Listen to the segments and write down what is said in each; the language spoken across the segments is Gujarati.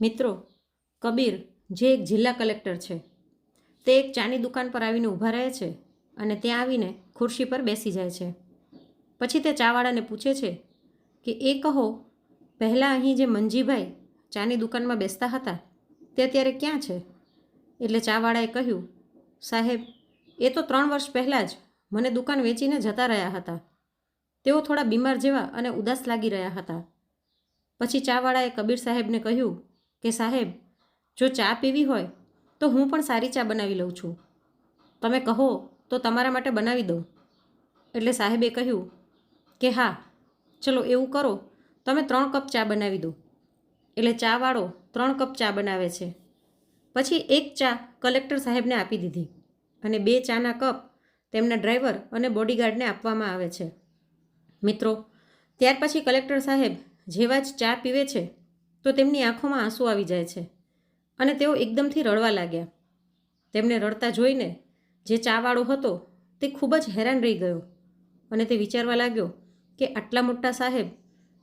મિત્રો, કબીર જે એક જિલ્લા કલેક્ટર છે, તે એક ચાની દુકાન પર આવીને ઊભા રહે છે અને ત્યાં આવીને ખુરશી પર બેસી જાય છે. પછી તે ચાવાળાને પૂછે છે કે, એ કહો, પહેલાં અહીં જે મંજીભાઈ ચાની દુકાનમાં બેસતા હતા, તે અત્યારે ક્યાં છે? એટલે ચાવાળાએ કહ્યું, સાહેબ, એ તો ત્રણ વર્ષ પહેલાં જ મને દુકાન વેચીને જતા રહ્યા હતા. તેઓ થોડા બીમાર જેવા અને ઉદાસ લાગી રહ્યા હતા. પછી ચાવાળાએ કબીર સાહેબને કહ્યું કે સાહેબ, જો ચા પીવી હોય, તો હું પણ સારી ચા બનાવી લઉં છું. તમે કહો, તો તમારા માટે બનાવી દઉં. એટલે સાહેબે કહ્યું કે હા, ચલો એવું કરો, તમે ત્રણ કપ ચા બનાવી દો. એટલે ચાવાળો ત્રણ કપ ચા બનાવે છે. પછી એક ચા કલેક્ટર સાહેબને આપી દીધી અને બે ચાના કપ તેમના ડ્રાઈવર અને બોડીગાર્ડને આપવામાં આવે છે. મિત્રો, ત્યાર પછી કલેક્ટર સાહેબ જેવા જ ચા પીવે છે તો તેમની આંખોમાં આંસુ આવી જાય છે. અને તેઓ એકદમથી રડવા લાગ્યા. તેમને રડતા જોઈને જે ચાવાળો હતો તે ખૂબ જ હેરાન રહી ગયો. અને તે વિચારવા લાગ્યો કે આટલા મોટા સાહેબ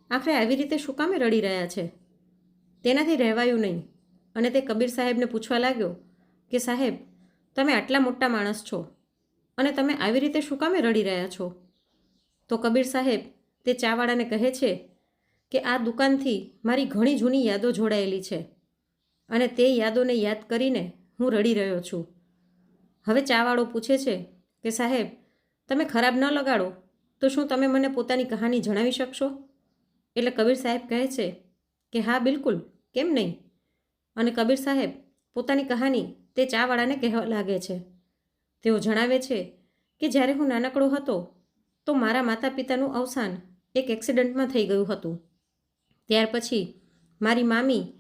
આખરે આવી રીતે શું કામે રડી રહ્યા છે? તેનાથી રહેવાયું નહીં. અને તે કબીર સાહેબને પૂછવા લાગ્યો કે સાહેબ, તમે આટલા મોટા માણસ છો અને તમે આવી રીતે શું કામે રડી રહ્યા છો? તો કબીર સાહેબ તે ચાવાળાને કહે છે કે આ દુકાનથી મારી ઘણી જૂની યાદો જોડાયેલી છે અને તે યાદોને યાદ કરીને હું રડી રહ્યો છું. હવે ચાવાળો પૂછે છે કે સાહેબ, તમે ખરાબ ન લગાડો, તો શું તમે મને પોતાની કહાની જણાવી શકશો? એટલે કબીર સાહેબ કહે છે કે હા, બિલકુલ, કેમ નહીં? અને કબીર સાહેબ પોતાની કહાની તે ચાવાળાને કહેવા લાગે છે. તેઓ જણાવે છે કે જ્યારે હું નાનકડો હતો, તો મારા માતા પિતાનું અવસાન એક એક્સિડન્ટમાં થઈ ગયું હતું. ત્યાર પછી મારી મામી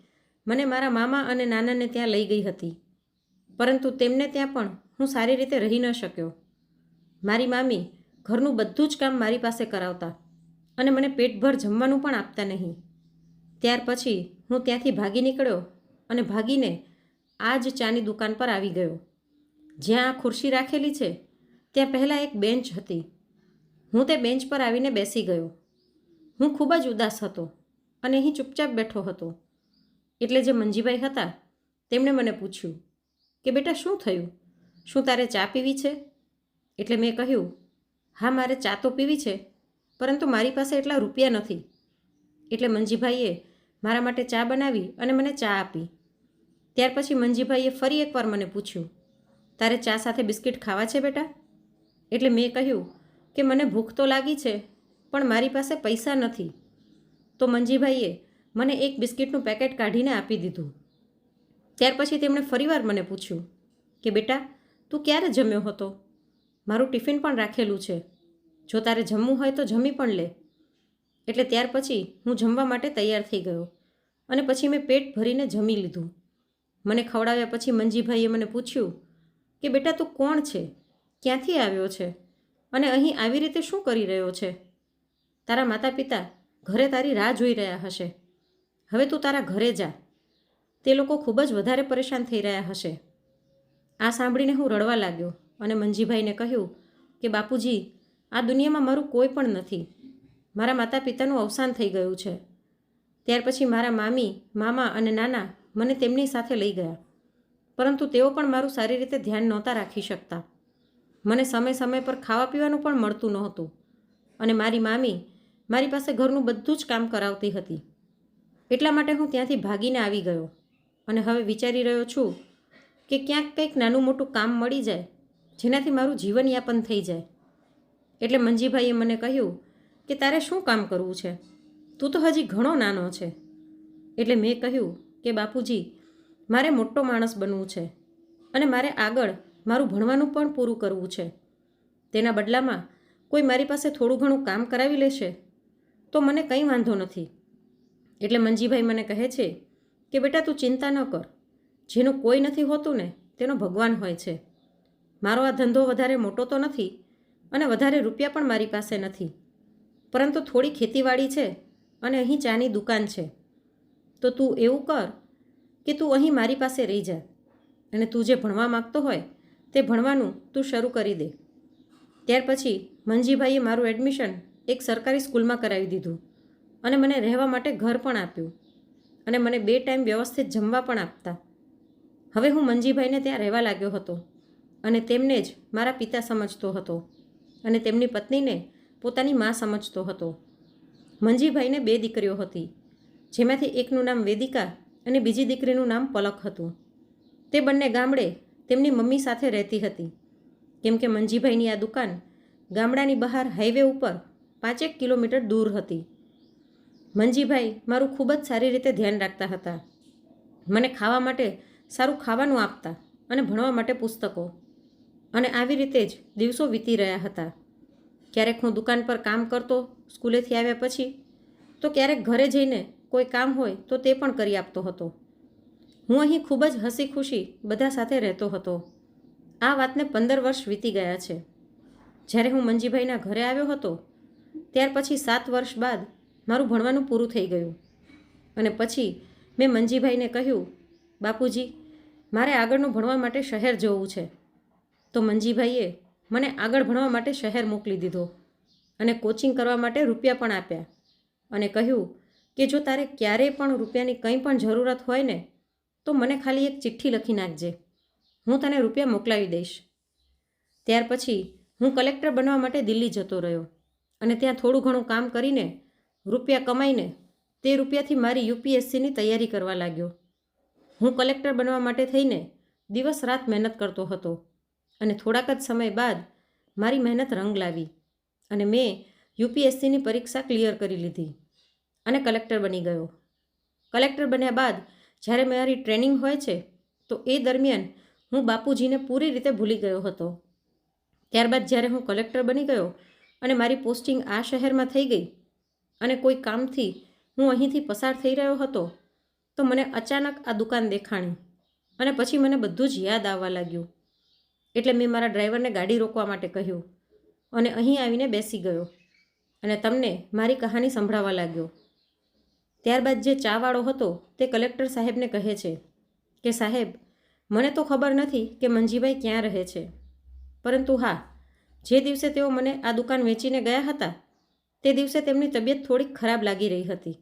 મને મારા મામા અને નાનાને ત્યાં લઈ ગઈ હતી. પરંતુ તેમને ત્યાં પણ હું સારી રીતે રહી ન શક્યો. મારી મામી ઘરનું બધું જ કામ મારી પાસે કરાવતા અને મને પેટભર જમવાનું પણ આપતા નહીં. ત્યાર પછી હું ત્યાંથી ભાગી નીકળ્યો અને ભાગીને આ જ ચાની દુકાન પર આવી ગયો. જ્યાં આ ખુરશી રાખેલી છે, ત્યાં પહેલાં એક બેન્ચ હતી. હું તે બેન્ચ પર આવીને બેસી ગયો. હું ખૂબ જ ઉદાસ હતો. અને અહીં ચૂપચાપ બેઠો હતો. એટલે જે મંજીભાઈ હતા, તેમણે મને પૂછ્યું કે, બેટા, શું થયું? શું તારે ચા પીવી છે? એટલે મેં કહ્યું, હા, મારે ચા તો પીવી છે, પરંતુ મારી પાસે એટલા રૂપિયા નથી. એટલે મંજીભાઈએ મારા માટે ચા બનાવી અને મને ચા આપી. ત્યાર પછી મંજીભાઈએ ફરી એકવાર મને પૂછ્યું, તારે ચા સાથે બિસ્કિટ ખાવા છે, બેટા? એટલે મેં કહ્યું કે, મને ભૂખ તો લાગી છે, પણ મારી પાસે પૈસા નથી. તો મંજીભાઈએ મને એક બિસ્કિટનું પેકેટ કાઢીને આપી દીધું. ત્યાર પછી તેમણે ફરીવાર મને પૂછ્યું કે, બેટા, તું ક્યારે જમ્યો હતો? મારું ટિફિન પણ રાખેલું છે. જો તારે જમવું હોય તો જમી પણ લે. એટલે ત્યાર પછી હું જમવા માટે તૈયાર થઈ ગયો અને પછી મેં પેટ ભરીને જમી લીધું. મને ખવડાવ્યા પછી મંજીભાઈએ મને પૂછ્યું કે, બેટા, તું કોણ છે? ક્યાંથી આવ્યો છે? અને અહીં આવી રીતે શું કરી રહ્યો છે? તારા માતા પિતા ઘરે તારી રાહ જોઈ રહ્યા હશે. હવે તું તારા ઘરે જા. તે લોકો ખૂબ જ વધારે પરેશાન થઈ રહ્યા હશે. આ સાંભળીને હું રડવા લાગ્યો અને મંજીભાઈને કહ્યું કે, બાપુજી, આ દુનિયામાં મારું કોઈ પણ નથી. મારા માતા પિતાનું અવસાન થઈ ગયું છે. ત્યાર પછી મારા મામી, મામા અને નાના મને તેમની સાથે લઈ ગયા. પરંતુ તેઓ પણ મારું સારી રીતે ધ્યાન નહોતા રાખી શકતા. મને સમય સમય પર ખાવા પીવાનું પણ મળતું નહોતું અને મારી મામી મારી પાસે ઘરનું બધું જ કામ કરાવતી હતી. એટલા માટે હું ત્યાંથી ભાગીને આવી ગયો અને હવે વિચારી રહ્યો છું કે ક્યાંક કંઈક નાનું મોટું કામ મળી જાય, જેનાથી મારું જીવનયાપન થઈ જાય. એટલે મંજીભાઈએ મને કહ્યું કે તારે શું કામ કરવું છે? તું તો હજી ઘણો નાનો છે. એટલે મેં કહ્યું કે બાપુજી, મારે મોટો માણસ બનવું છે અને મારે આગળ મારું ભણવાનું પણ પૂરું કરવું છે. તેના બદલામાં કોઈ મારી પાસે થોડું ઘણું કામ કરાવી લેશે? તો મને કંઈ વાંધો નથી. એટલે મંજીભાઈ મને કહે છે કે, બેટા, તું ચિંતા ન કર. જેનું કોઈ નથી હોતું ને, તેનો ભગવાન હોય છે. મારો આ ધંધો વધારે મોટો તો નથી અને વધારે રૂપિયા પણ મારી પાસે નથી. પરંતુ થોડી ખેતીવાડી છે અને અહીં ચાની દુકાન છે. તો તું એવું કર કે તું અહીં મારી પાસે રહી જા. અને તું જે ભણવા માગતો હોય, તે ભણવાનું તું શરૂ કરી દે. ત્યાર પછી મંજીભાઈએ મારું એડમિશન એક સરકારી સ્કૂલમાં કરાવી દીધું અને મને રહેવા માટે ઘર પણ આપ્યું અને મને બે ટાઈમ વ્યવસ્થિત જમવા પણ આપતા. હવે હું મંજીભાઈને ત્યાં રહેવા લાગ્યો હતો અને તેમને જ મારા પિતા સમજતો હતો અને તેમની પત્નીને પોતાની મા સમજતો હતો. મંજીભાઈને બે દીકરીઓ હતી, જેમાંથી એકનું નામ વેદિકા અને બીજી દીકરીનું નામ પલક હતું. તે બંને ગામડે તેમની મમ્મી સાથે રહેતી હતી. કેમ કે મંજીભાઈની આ દુકાન ગામડાની બહાર હાઈવે ઉપર પાંચેક કિલોમીટર દૂર હતી. મંજીભાઈ મારું ખૂબ જ સારી રીતે ધ્યાન રાખતા હતા. મને ખાવા માટે સારું ખાવાનું આપતા અને ભણવા માટે પુસ્તકો. અને આવી રીતે જ દિવસો વીતી રહ્યા હતા. ક્યારેક હું દુકાન પર કામ કરતો સ્કૂલેથી આવ્યા પછી તો ક્યારેક ઘરે જઈને કોઈ કામ હોય તો તે પણ કરી આપતો હતો. હું અહીં ખૂબ જ હસી ખુશી બધા સાથે રહેતો હતો. આ વાતને પંદર વર્ષ વીતી ગયા છે. જ્યારે હું મંજીભાઈના ઘરે આવ્યો હતો ત્યાર પછી સાત વર્ષ બાદ મારું ભણવાનું પૂરું થઈ ગયું. અને પછી મેં મંજીભાઈને કહ્યું, બાપુજી, મારે આગળનું ભણવા માટે શહેર જવું છે. તો મંજીભાઈએ મને આગળ ભણવા માટે શહેર મોકલી દીધો અને કોચિંગ કરવા માટે રૂપિયા પણ આપ્યા. અને કહ્યું કે જો તારે ક્યારેય પણ રૂપિયાની કંઈ પણ જરૂરત હોય ને, તો મને ખાલી એક ચિઠ્ઠી લખી નાખજે. હું તને રૂપિયા મોકલાવી દઈશ. ત્યાર પછી હું કલેક્ટર બનવા માટે દિલ્હી જતો રહ્યો. અને ત્યાં થોડું ઘણું કામ કરીને રૂપિયા કમાઈને તે રૂપિયાથી મારી યુપીએસસીની તૈયારી કરવા લાગ્યો. હું કલેક્ટર બનવા માટે થઈને દિવસ રાત મહેનત કરતો હતો અને થોડાક જ સમય બાદ મારી મહેનત રંગ લાવી અને મેં યુપીએસસીની પરીક્ષા ક્લિયર કરી લીધી અને કલેક્ટર બની ગયો. કલેક્ટર બન્યા બાદ જ્યારે મારી ટ્રેનિંગ હોય છે, તો એ દરમિયાન હું બાપુજીને પૂરી રીતે ભૂલી ગયો હતો. ત્યારબાદ જ્યારે હું કલેક્ટર બની ગયો અને મારી પોસ્ટિંગ આ શહેરમાં થઈ ગઈ અને કોઈ કામથી હું અહીંથી પસાર થઈ રહ્યો હતો, તો મને અચાનક આ દુકાન દેખાણી અને પછી મને બધું જ યાદ આવવા લાગ્યું. એટલે મેં મારા ડ્રાઈવરને ગાડી રોકવા માટે કહ્યું અને અહીં આવીને બેસી ગયો અને તમને મારી કહાની સંભળાવવા લાગ્યો. ત્યારબાદ જે ચાવાળો હતો તે કલેક્ટર સાહેબને કહે છે કે સાહેબ, મને તો ખબર નથી કે મંજીભાઈ ક્યાં રહે છે. પરંતુ હા જે દિવસે તેઓ મને આ દુકાન વેચીને ગયા હતા, તે દિવસે તેમની તબિયત થોડીક ખરાબ લાગી રહી હતી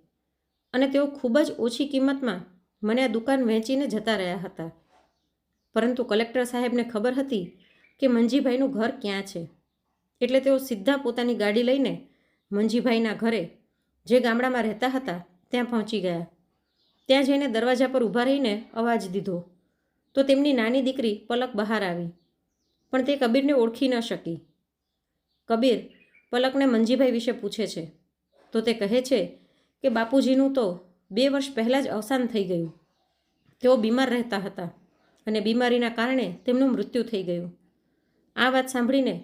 અને તેઓ ખૂબ જ ઓછી કિંમતમાં મને આ દુકાન વેચીને જતા રહ્યા હતા. પરંતુ કલેક્ટર સાહેબને ખબર હતી કે મંજીભાઈનું ઘર ક્યાં છે, એટલે તેઓ સીધા પોતાની ગાડી લઈને મંજીભાઈના ઘરે, જે ગામડામાં રહેતા હતા, ત્યાં પહોંચી ગયા. ત્યાં જઈને દરવાજા પર ઊભા રહીને અવાજ દીધો. તો તેમની નાની દીકરી પલક બહાર આવી, પણ તે કબીરને ઓળખી ન શકી. કબીર પલકને મંજીભાઈ વિશે પૂછે છે. તો તે કહે છે કે બાપુજીનું તો બે વર્ષ પહેલાં જ અવસાન થઈ ગયું. તેઓ બીમાર રહેતા હતા અને બીમારીના કારણે તેમનું મૃત્યુ થઈ ગયું. આ વાત સાંભળીને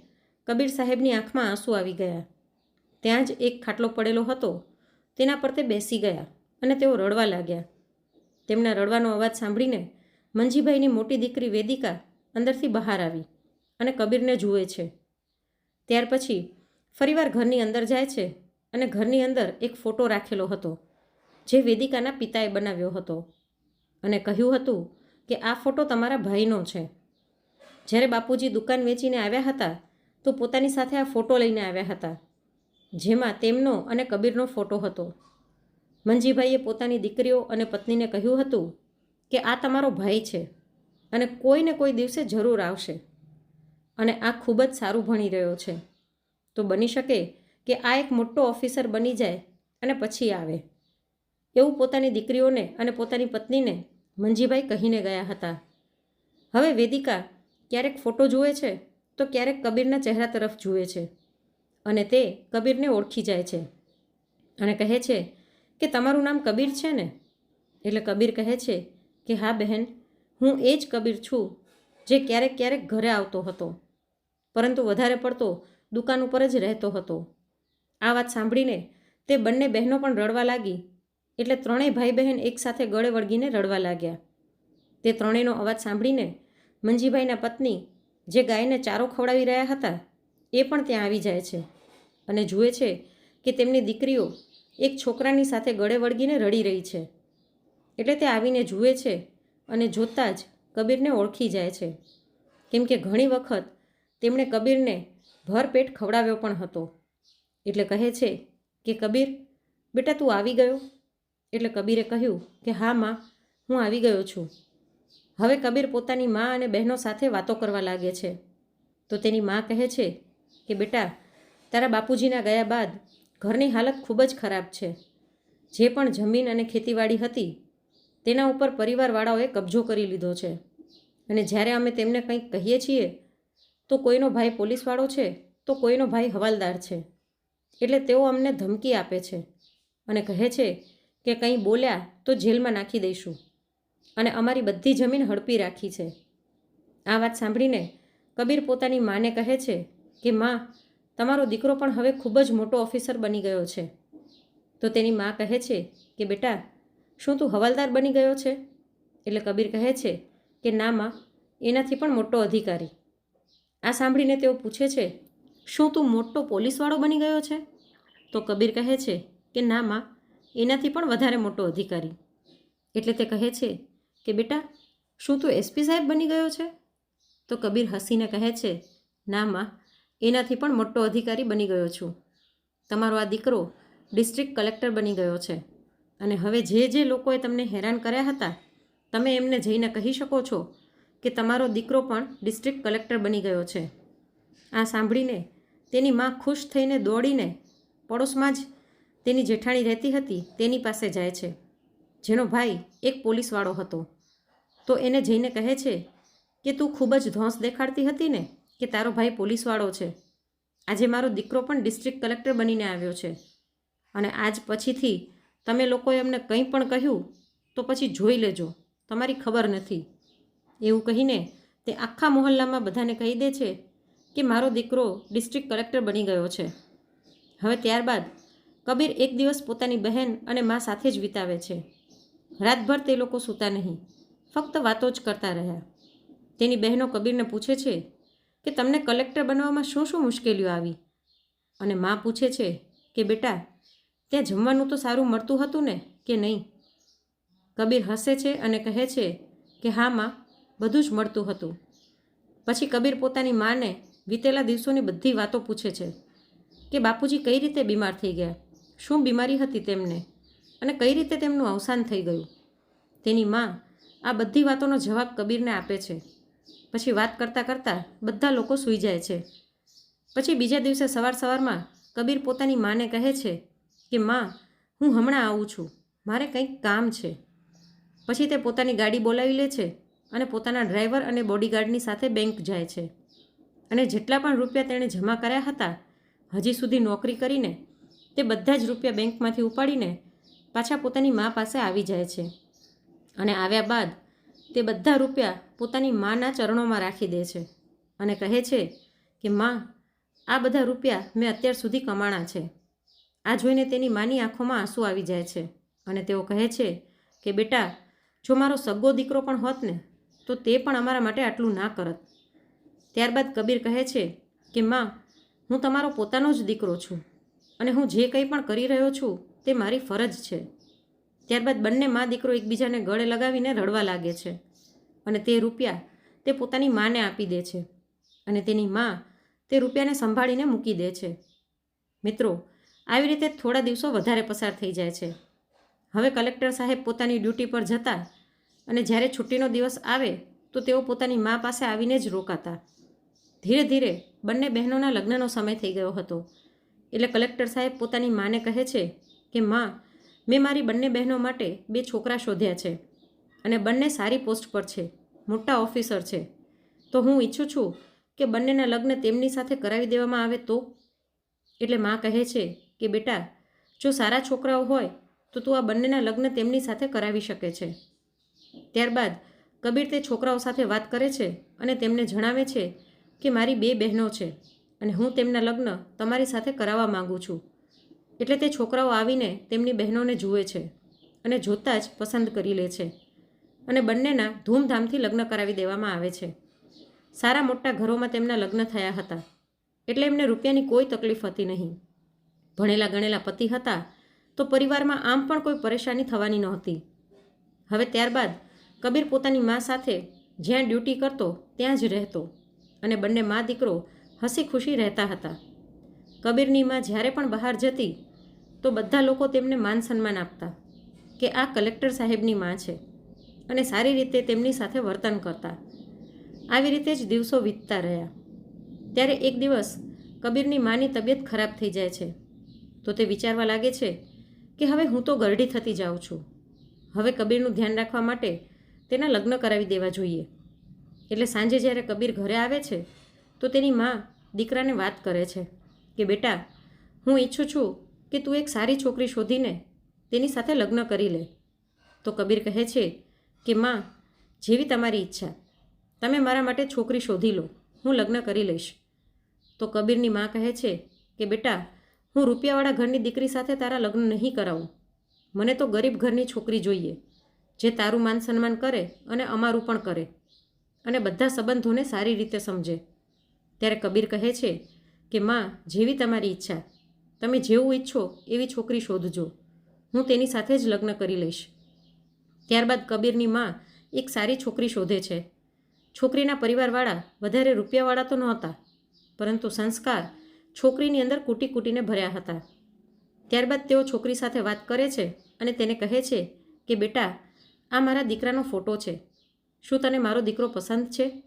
કબીર સાહેબની આંખમાં આંસુ આવી ગયા. ત્યાં જ એક ખાટલો પડેલો હતો. તેના પર તે બેસી ગયા અને તેઓ રડવા લાગ્યા. તેમના રડવાનો અવાજ સાંભળીને મંજીભાઈની મોટી દીકરી વેદિકા અંદરથી બહાર આવી અને કબીરને જુએ છે. ત્યાર પછી ફરીવાર ઘરની અંદર જાય છે અને ઘરની અંદર એક ફોટો રાખેલો હતો, જે વેદિકાના પિતાએ બનાવ્યો હતો અને કહ્યું હતું કે આ ફોટો તમારા ભાઈનો છે. જ્યારે બાપુજી દુકાન વેચીને આવ્યા હતા, તો પોતાની સાથે આ ફોટો લઈને આવ્યા હતા, જેમાં તેમનો અને કબીરનો ફોટો હતો. મંજીભાઈએ પોતાની દીકરીઓ અને પત્નીને કહ્યું હતું કે આ તમારો ભાઈ છે અને કોઈને કોઈ દિવસે જરૂર આવશે. અને આ ખૂબ જ સારું ભણી રહ્યો છે. તો બની શકે કે આ એક મોટો ઓફિસર બની જાય અને પછી આવે. એવું પોતાની દીકરીઓને અને પોતાની પત્નીને મંજીભાઈ કહીને ગયા હતા. હવે વેદિકા ક્યારેક ફોટો જુએ છે તો ક્યારેક કબીરના ચહેરા તરફ જુએ છે અને તે કબીરને ઓળખી જાય છે અને કહે છે કે તમારું નામ કબીર છે ને? એટલે કબીર કહે છે કે હા બહેન, હું એ જ કબીર છું જે ક્યારેક ક્યારેક ઘરે આવતો હતો. પરંતુ વધારે પડતો દુકાન ઉપર જ રહેતો હતો. આ વાત સાંભળીને તે બંને બહેનો પણ રડવા લાગી, એટલે ત્રણેય ભાઈ બહેન એકસાથે ગળે વળગીને રડવા લાગ્યા. તે ત્રણેયનો અવાજ સાંભળીને મંજીભાઈના પત્ની, જે ગાયને ચારો ખવડાવી રહ્યા હતા, એ પણ ત્યાં આવી જાય છે અને જુએ છે કે તેમની દીકરીઓ એક છોકરાની સાથે ગળે વળગીને રડી રહી છે. એટલે તે આવીને જુએ છે અને જોતાં જ કબીરને ઓળખી જાય છે. કેમ કે ઘણી વખત તેમણે કબીરને ભરપેટ ખવડાવ્યો પણ હતો. એટલે કહે છે કે, કબીર, બેટા તું આવી ગયો? એટલે કબીરે કહ્યું કે, હા, માં, હું આવી ગયો છું. હવે કબીર પોતાની મા અને બહેનો સાથે વાતો કરવા લાગે છે. તો તેની મા કહે છે કે, બેટા, તારા બાપુજીના ગયા બાદ ઘરની હાલત ખૂબ જ ખરાબ છે. જે પણ જમીન અને ખેતીવાડી હતી, તેના ઉપર પરિવારવાળાઓએ કબજો કરી લીધો છે. અને જ્યારે અમે તેમને કંઈક કહીએ છીએ તો કોઈનો ભાઈ પોલીસવાળો છે, તો કોઈનો ભાઈ હવાલદાર છે. એટલે તેઓ અમને ધમકી આપે છે અને કહે છે કે કંઈ બોલ્યા તો જેલમાં નાખી દઈશું અને અમારી બધી જમીન હડપી રાખી છે. આ વાત સાંભળીને કબીર પોતાની માને કહે છે કે, માં, તમારો દીકરો પણ હવે ખૂબ જ મોટો ઓફિસર બની ગયો છે. તો તેની મા કહે છે કે, બેટા, શું તું હવાલદાર બની ગયો છે? એટલે કબીર કહે છે કે, ના, માં, એનાથી પણ મોટો અધિકારી. આ સાંભળીને તેઓ પૂછે છે, શું તું મોટો પોલીસવાળો બની ગયો છે? તો કબીર કહે છે કે, ના માં, એનાથી પણ વધારે મોટો અધિકારી. એટલે તે કહે છે કે, બેટા, શું તું એસપી સાહેબ બની ગયો છે? તો કબીર હસીને કહે છે, ના માં, એનાથી પણ મોટો અધિકારી બની ગયો છું. તમારો આ દીકરો ડિસ્ટ્રિક્ટ કલેક્ટર બની ગયો છે. અને હવે જે જે લોકોએ તમને હેરાન કર્યા હતા, તમે એમને જઈને કહી શકો છો કે તમારો દીકરો પણ ડિસ્ટ્રિક્ટ કલેક્ટર બની ગયો છે. આ સાંભળીને તેની માં ખુશ થઈને દોડીને પડોશમાં જ તેની જેઠાણી રહેતી હતી, તેની પાસે જાય છે. જેનો ભાઈ એક પોલીસવાળો હતો. તો એને જઈને કહે છે કે તું ખૂબ જ ધોંસ દેખાડતી હતી ને કે તારો ભાઈ પોલીસવાળો છે. આજે મારો દીકરો પણ ડિસ્ટ્રિક્ટ કલેક્ટર બનીને આવ્યો છે. અને આજ પછીથી તમે લોકોએ અમને કંઈ પણ કહ્યું તો પછી જોઈ લેજો. તમારી ખબર નથી. એવું કહીને તે આખા મોહલ્લામાં બધાને કહી દે છે કે મારો દીકરો ડિસ્ટ્રિક્ટ કલેક્ટર બની ગયો છે. હવે ત્યારબાદ કબીર એક દિવસ પોતાની બહેન અને મા સાથે જ વિતાવે છે. રાતભર તે લોકો સૂતા નહીં, ફક્ત વાતો જ કરતા રહ્યા. તેની બહેનો કબીરને પૂછે છે કે તમને કલેક્ટર બનવામાં શું શું મુશ્કેલીઓ આવી? અને મા પૂછે છે કે બેટા, ત્યાં જમવાનું તો સારું મળતું હતું ને કે નહીં? કબીર હસે છે અને કહે છે કે હા, માં બધું જ મળતું હતું. પછી કબીર પોતાની માને વીતેલા દિવસોની બધી વાતો પૂછે છે કે બાપુજી કઈ રીતે બીમાર થઈ ગયા? શું બીમારી હતી તેમને? અને કઈ રીતે તેમનું અવસાન થઈ ગયું? તેની માં આ બધી વાતોનો જવાબ કબીરને આપે છે. પછી વાત કરતાં કરતાં બધા લોકો સૂઈ જાય છે. પછી બીજા દિવસે સવાર સવારમાં કબીર પોતાની માને કહે છે કે, માં, હું હમણાં આવું છું. મારે કંઈક કામ છે. પછી તે પોતાની ગાડી બોલાવી લે છે અને પોતાના ડ્રાઈવર અને બોડીગાર્ડની સાથે બેંક જાય છે. અને જેટલા પણ રૂપિયા તેણે જમા કર્યા હતા, હજી સુધી નોકરી કરીને, તે બધા જ રૂપિયા બેંકમાંથી ઉપાડીને પાછા પોતાની મા પાસે આવી જાય છે. અને આવ્યા બાદ, તે બધા રૂપિયા પોતાની માના ચરણોમાં રાખી દે છે અને કહે છે કે, માં, આ બધા રૂપિયા મેં અત્યાર સુધી કમાણા છે. આ જોઈને તેની માની આંખોમાં આંસુ આવી જાય છે. અને તેઓ કહે છે કે, બેટા, જો મારો સગો દીકરો પણ હોત ને તો તે પણ અમારા માટે આટલું ના કરત. ત્યારબાદ કબીર કહે છે કે, માં, હું તમારો પોતાનો જ દીકરો છું અને હું જે કંઈ પણ કરી રહ્યો છું તે મારી ફરજ છે. ત્યારબાદ બંને મા દીકરો એકબીજાને ગળે લગાવીને રડવા લાગે છે અને તે રૂપિયા તે પોતાની માને આપી દે છે અને તેની મા તે રૂપિયાને સંભાળીને મૂકી દે છે. મિત્રો, આવી રીતે થોડા દિવસો વધારે પસાર થઈ જાય છે. હવે કલેક્ટર સાહેબ પોતાની ડ્યુટી પર જતા અને જ્યારે છુટ્ટીનો દિવસ આવે, તો તેઓ પોતાની મા પાસે આવીને જ રોકાતા. ધીરે ધીરે બંને બહેનોના લગ્નનો સમય થઈ ગયો હતો. એટલે કલેક્ટર સાહેબ પોતાની માને કહે છે કે, માં, મેં મારી બંને બહેનો માટે બે છોકરા શોધ્યા છે અને બંને સારી પોસ્ટ પર છે, મોટા ઓફિસર છે. તો હું ઈચ્છું છું કે બંનેના લગ્ન તેમની સાથે કરાવી દેવામાં આવે તો? એટલે માં કહે છે કે, બેટા, જો સારા છોકરાઓ હોય, તો તું આ બંનેના લગ્ન તેમની સાથે કરાવી શકે છે. ત્યારબાદ કબીર તે છોકરાઓ સાથે વાત કરે છે અને તેમને જણાવે છે કે મારી બે બહેનો છે અને હું તેમના લગ્ન તમારી સાથે કરાવવા માગું છું. એટલે તે છોકરાઓ આવીને તેમની બહેનોને જુએ છે અને જોતાં જ પસંદ કરી લે છે અને બંનેના ધૂમધામથી લગ્ન કરાવી દેવામાં આવે છે. સારા મોટા ઘરોમાં તેમના લગ્ન થયા હતા એટલે એમને રૂપિયાની કોઈ તકલીફ હતી નહીં. ભણેલા ગણેલા પતિ હતા તો પરિવારમાં આમ પણ કોઈ પરેશાની થવાની નહોતી. હવે ત્યારબાદ કબીર પોતાની મા સાથે જ્યાં ડ્યુટી કરતો, ત્યાં જ રહેતો અને બંને મા દીકરો હસી ખુશી રહેતા હતા. કબીરની મા જ્યારે પણ બહાર જતી, તો બધા લોકો તેમને માન સન્માન આપતા કે આ કલેક્ટર સાહેબની મા છે અને સારી રીતે તેમની સાથે વર્તન કરતા. આવી રીતે જ દિવસો વીતતા રહ્યા. ત્યારે એક દિવસ કબીરની માની તબિયત ખરાબ થઈ જાય છે. તો તે વિચારવા લાગે છે કે હવે હું તો ગરડી થતી જાઉં છું. હવે કબીરનું ધ્યાન રાખવા માટે તેના લગ્ન કરાવી દેવા જોઈએ. એટલે સાંજે જ્યારે કબીર ઘરે આવે છે, તો તેની માં દીકરાને વાત કરે છે કે, બેટા, હું ઈચ્છું છું કે તું એક સારી છોકરી શોધીને તેની સાથે લગ્ન કરી લે. તો કબીર કહે છે કે, માં, જેવી તમારી ઈચ્છા, તમે મારા માટે છોકરી શોધી લો, હું લગ્ન કરી લઈશ. તો કબીરની માં કહે છે કે, બેટા, હું રૂપિયાવાળા ઘરની દીકરી સાથે તારા લગ્ન નહીં કરાવું. મને તો ગરીબ ઘરની છોકરી જોઈએ. જે તારું માન સન્માન કરે અને અમારું પણ કરે અને બધા સંબંધોને સારી રીતે સમજે. ત્યારે કબીર કહે છે કે, માં, જેવી તમારી ઈચ્છા, તમે જેવું ઈચ્છો એવી છોકરી શોધજો. હું તેની સાથે જ લગ્ન કરી લઈશ. ત્યારબાદ કબીરની માં એક સારી છોકરી શોધે છે. છોકરીના પરિવારવાળા વધારે રૂપિયાવાળા તો નહોતા, પરંતુ સંસ્કાર છોકરીની અંદર કૂટી કૂટીને ભર્યા હતા. ત્યારબાદ તેઓ છોકરી સાથે વાત કરે છે અને તેને કહે છે કે, બેટા આ મારા દીકરાનો ફોટો છે. શું તને મારો દીકરો પસંદ છે?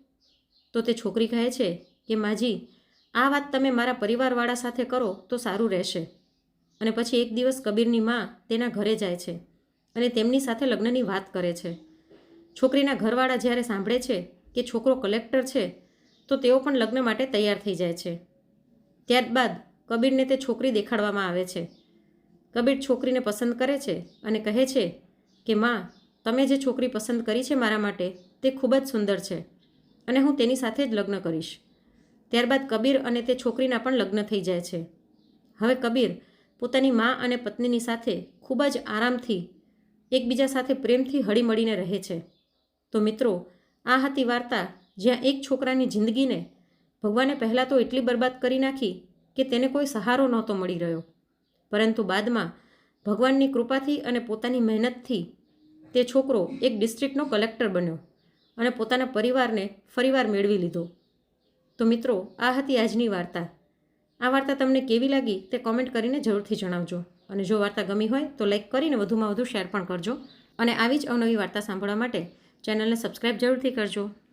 તો તે છોકરી કહે છે કે, માજી, આ વાત તમે મારા પરિવારવાળા સાથે કરો તો સારું રહેશે. અને પછી એક દિવસ કબીરની માં તેના ઘરે જાય છે અને તેમની સાથે લગ્નની વાત કરે છે. છોકરીના ઘરવાળા જ્યારે સાંભળે છે કે છોકરો કલેક્ટર છે, તો તેઓ પણ લગ્ન માટે તૈયાર થઈ જાય છે. ત્યારબાદ કબીરને તે છોકરી દેખાડવામાં આવે છે. કબીર છોકરીને પસંદ કરે છે અને કહે છે કે, માં તમે જે છોકરી પસંદ કરી છે મારા માટે, તે ખૂબ જ સુંદર છે અને હું તેની સાથે જ લગ્ન કરીશ. ત્યારબાદ કબીર અને તે છોકરીના પણ લગ્ન થઈ જાય છે. હવે કબીર પોતાની મા અને પત્નીની સાથે ખૂબ જ આરામથી, એકબીજા સાથે પ્રેમથી હળીમળીને રહે છે. તો મિત્રો, આ હતી વાર્તા જ્યાં એક છોકરાની જિંદગીને ભગવાને પહેલાં તો એટલી બરબાદ કરી નાખી કે તેને કોઈ સહારો નહોતો મળી રહ્યો. પરંતુ બાદમાં ભગવાનની કૃપાથી અને પોતાની મહેનતથી તે છોકરો એક ડિસ્ટ્રિક્ટનો કલેક્ટર બન્યો અને પોતાના પરિવારને ફરીવાર મેળવી લીધો. તો મિત્રો, આ હતી આજની વાર્તા. આ વાર્તા તમને કેવી લાગી તે કોમેન્ટ કરીને જરૂરથી જણાવજો. અને જો વાર્તા ગમી હોય તો લાઇક કરીને વધુમાં વધુ શેર પણ કરજો. અને આવી જ અવનવી વાર્તા સાંભળવા માટે ચેનલને સબસ્ક્રાઈબ જરૂરથી કરજો.